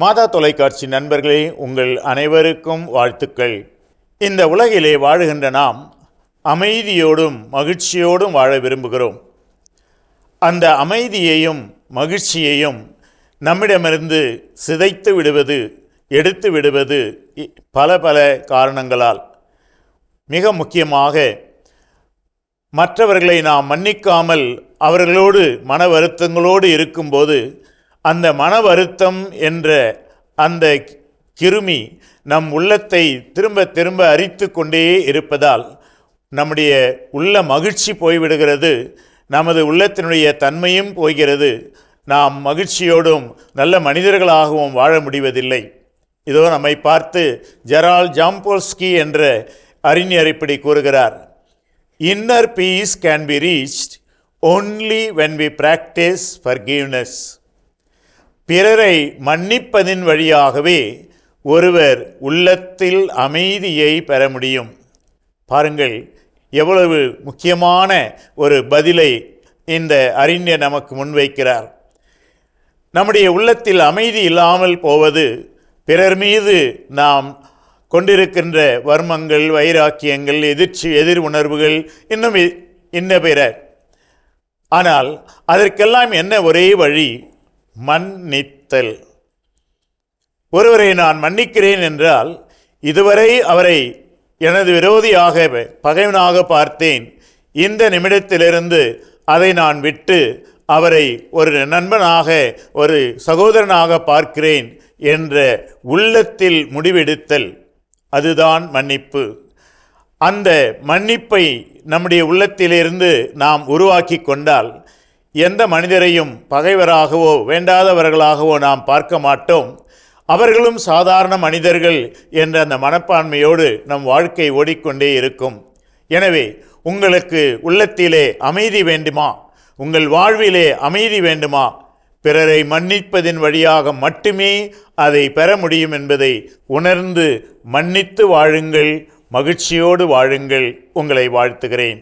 மாதா தொலைக்காட்சி நண்பர்களே உங்கள் அனைவருக்கும் வாழ்த்துக்கள். இந்த உலகிலே வாழுகின்ற நாம் அமைதியோடும் மகிழ்ச்சியோடும் வாழ விரும்புகிறோம். அந்த அமைதியையும் மகிழ்ச்சியையும் நம்மிடமிருந்து சிதைத்து விடுவது எடுத்து விடுவது இ- பல பல காரணங்களால். மிக முக்கியமாக மற்றவர்களை நாம் மன்னிக்காமல் அவர்களோடு மன வருத்தங்களோடு இருக்கும்போது அந்த மன வருத்தம் என்ற அந்த கிருமி நம் உள்ளத்தை திரும்ப திரும்ப அரித்து கொண்டே இருப்பதால் நம்முடைய உள்ள மகிழ்ச்சி போய்விடுகிறது. நமது உள்ளத்தினுடைய தன்மையும் போகிறது நாம் மகிழ்ச்சியோடும் நல்ல மனிதர்களாகவும் வாழ முடிவதில்லை. இதோ நம்மை பார்த்து ஜெரால் ஜாம்போல்ஸ்கி என்ற அறிஞர் இப்படி கூறுகிறார். Inner peace can be reached when when practise for forgiveness. பிறரை மன்னிப்பதின் வழியாகவே ஒருவர் உள்ளத்தில் அமைதியை பெற முடியும். பாருங்கள் எவ்வளவு முக்கியமான ஒரு பதிலை இந்த அறிஞர் நமக்கு முன்வைக்கிறார். நம்முடைய உள்ளத்தில் அமைதி இல்லாமல் போவது பிறர் மீது நாம் கொண்டிருக்கின்ற வர்மங்கள் வைராக்கியங்கள் எதிர்ச்சி எதிர் உணர்வுகள் இன்னும் இ- இன்ன பிற ஆனால் அதற்கெல்லாம் என்ன ஒரே வழி? மன்னித்தல். ஒருவரை நான் மன்னிக்கிறேன் என்றால் இதுவரை அவரை எனது விரோதியாக பகைவனாக பார்த்தேன். இந்த நிமிடத்திலிருந்து அதை நான் விட்டு அவரை ஒரு நண்பனாக ஒரு சகோதரனாக பார்க்கிறேன் என்ற உள்ளத்தில் முடிவெடுத்தல். அதுதான் மன்னிப்பு. அந்த மன்னிப்பை நம்முடைய உள்ளத்திலிருந்து நாம் உருவாக்கி கொண்டால் எந்த மனிதரையும் பகைவராகவோ வேண்டாதவர்களாகவோ நாம் பார்க்க மாட்டோம். அவர்களும் சாதாரண மனிதர்கள் என்ற அந்த மனப்பான்மையோடு நம் வாழ்க்கை ஓடிக்கொண்டே இருக்கும். எனவே உங்களுக்கு உள்ளத்திலே அமைதி வேண்டுமா? உங்கள் வாழ்விலே அமைதி வேண்டுமா? பிறரை மன்னிப்பதின் வழியாக மட்டுமே அதை பெற முடியும் என்பதை உணர்ந்து மன்னித்து வாழுங்கள் மகிழ்ச்சியோடு வாழுங்கள். உங்களை வாழ்த்துகிறேன்.